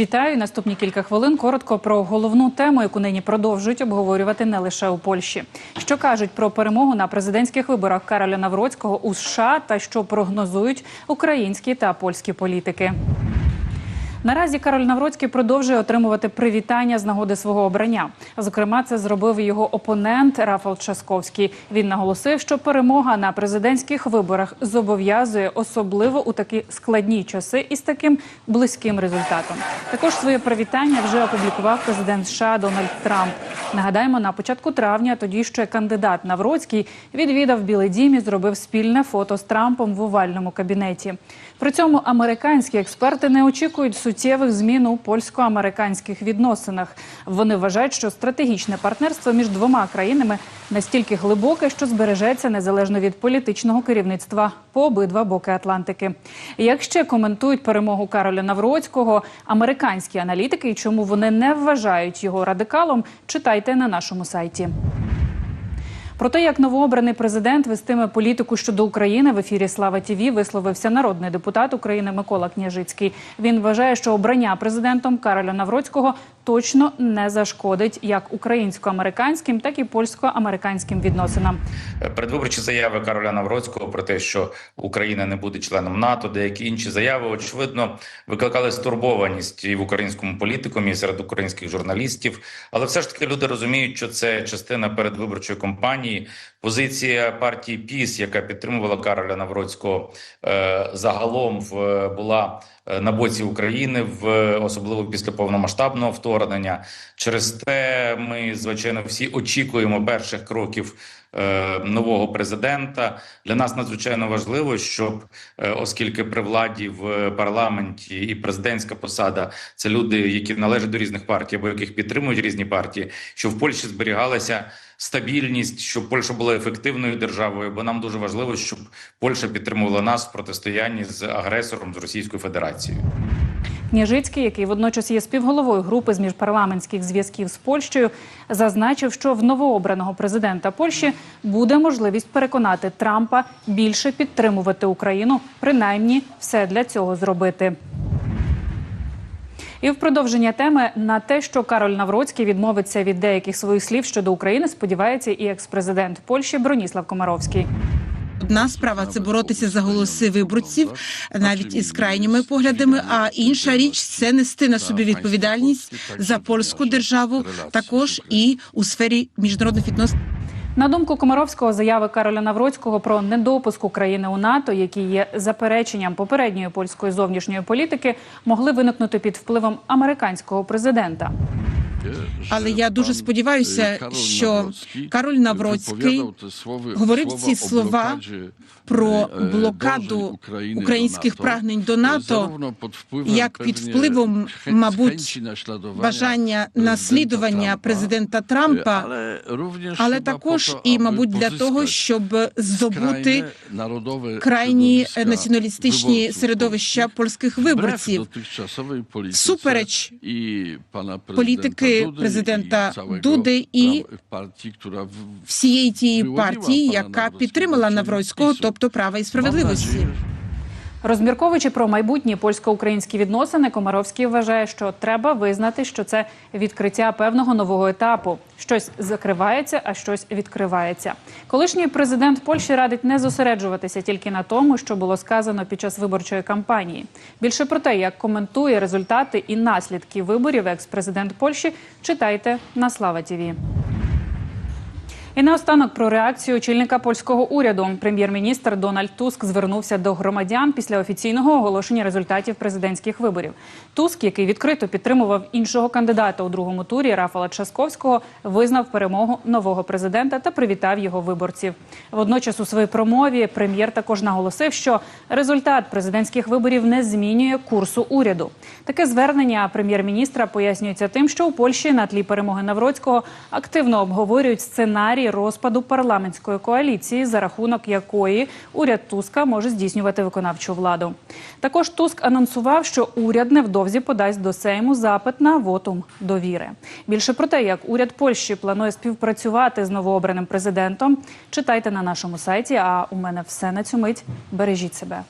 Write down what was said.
Вітаю. Наступні кілька хвилин коротко про головну тему, яку нині продовжують обговорювати не лише у Польщі. Що кажуть про перемогу на президентських виборах Кароля Навроцького у США та що прогнозують українські та польські політики. Наразі Кароль Навроцький продовжує отримувати привітання з нагоди свого обрання. Зокрема, це зробив його опонент Рафал Часковський. Він наголосив, що перемога на президентських виборах зобов'язує особливо у такі складні часи і з таким близьким результатом. Також своє привітання вже опублікував президент США Дональд Трамп. Нагадаємо, на початку травня тоді ще кандидат Навроцький відвідав Білий Дім і зробив спільне фото з Трампом в овальному кабінеті. При цьому американські експерти не очікують суттєвих змін у польсько-американських відносинах. Вони вважають, що стратегічне партнерство між двома країнами настільки глибоке, що збережеться незалежно від політичного керівництва по обидва боки Атлантики. Як ще коментують перемогу Кароля Навроцького американські аналітики і чому вони не вважають його радикалом, читайте на нашому сайті. Про те, як новообраний президент вестиме політику щодо України в ефірі Слава Тіві висловився народний депутат України Микола Княжицький. Він вважає, що обрання президентом Кароля Навроцького точно не зашкодить як українсько-американським, так і польсько-американським відносинам. Передвиборчі заяви Кароля Навроцького про те, що Україна не буде членом НАТО, деякі інші заяви очевидно викликали стурбованість і в українському політикумі, і серед українських журналістів. Але все ж таки люди розуміють, що це частина передвиборчої кампанії. Позиція партії ПІС, яка підтримувала Кароля Навроцького, е, загалом була е, на боці України, в особливо після повномасштабного вторгнення. Через те ми звичайно всі очікуємо перших кроків. Е, Нового президента для нас надзвичайно важливо, щоб е, оскільки при владі в парламенті і президентська посада це люди, які належать до різних партій або яких підтримують різні партії, що в Польщі зберігалася стабільність, щоб Польща була ефективною державою, бо нам дуже важливо, щоб Польща підтримувала нас в протистоянні з агресором з Російською Федерацією. Княжицький, який водночас є співголовою групи з міжпарламентських зв'язків з Польщею, зазначив, що в новообраного президента Польщі буде можливість переконати Трампа більше підтримувати Україну, принаймні все для цього зробити. І в продовження теми на те, що Кароль Навроцький відмовиться від деяких своїх слів щодо України, сподівається і екс-президент Польщі Броніслав Комаровський. Одна справа це боротися за голоси виборців, навіть із крайніми поглядами. А інша річ це нести на собі відповідальність за польську державу, також і у сфері міжнародних відносин. На думку Комаровського, заяви Кароля Навроцького про недопуск України у НАТО, які є запереченням попередньої польської зовнішньої політики, могли виникнути під впливом американського президента. Але я дуже сподіваюся, що Кароль Навроцький говорив ці слова про блокаду українських прагнень до НАТО як під впливом, мабуть, бажання наслідування президента Трампа, але також і, мабуть, для того, щоб здобути крайні націоналістичні середовища польських виборців. Всупереч політики президента Дуди і всієї тієї партії, яка підтримала Навроцького, тобто права і справедливості. Розмірковуючи про майбутні польсько-українські відносини, Комаровський вважає, що треба визнати, що це відкриття певного нового етапу. Щось закривається, а щось відкривається. Колишній президент Польщі радить не зосереджуватися тільки на тому, що було сказано під час виборчої кампанії. Більше про те, як коментує результати і наслідки виборів екс-президент Польщі, читайте на Слава Тіві. І наостанок про реакцію очільника польського уряду. Прем'єр-міністр Дональд Туск звернувся до громадян після офіційного оголошення результатів президентських виборів. Туск, який відкрито підтримував іншого кандидата у другому турі Рафала Часковського, визнав перемогу нового президента та привітав його виборців. Водночас у своїй промові прем'єр також наголосив, що результат президентських виборів не змінює курсу уряду. Таке звернення прем'єр-міністра пояснюється тим, що у Польщі на тлі перемоги Навроцького активно обговорюють розпаду парламентської коаліції, за рахунок якої уряд Туска може здійснювати виконавчу владу. Також Туск анонсував, що уряд невдовзі подасть до Сейму запит на вотум довіри. Більше про те, як уряд Польщі планує співпрацювати з новообраним президентом, читайте на нашому сайті. А у мене все на цю мить. Бережіть себе.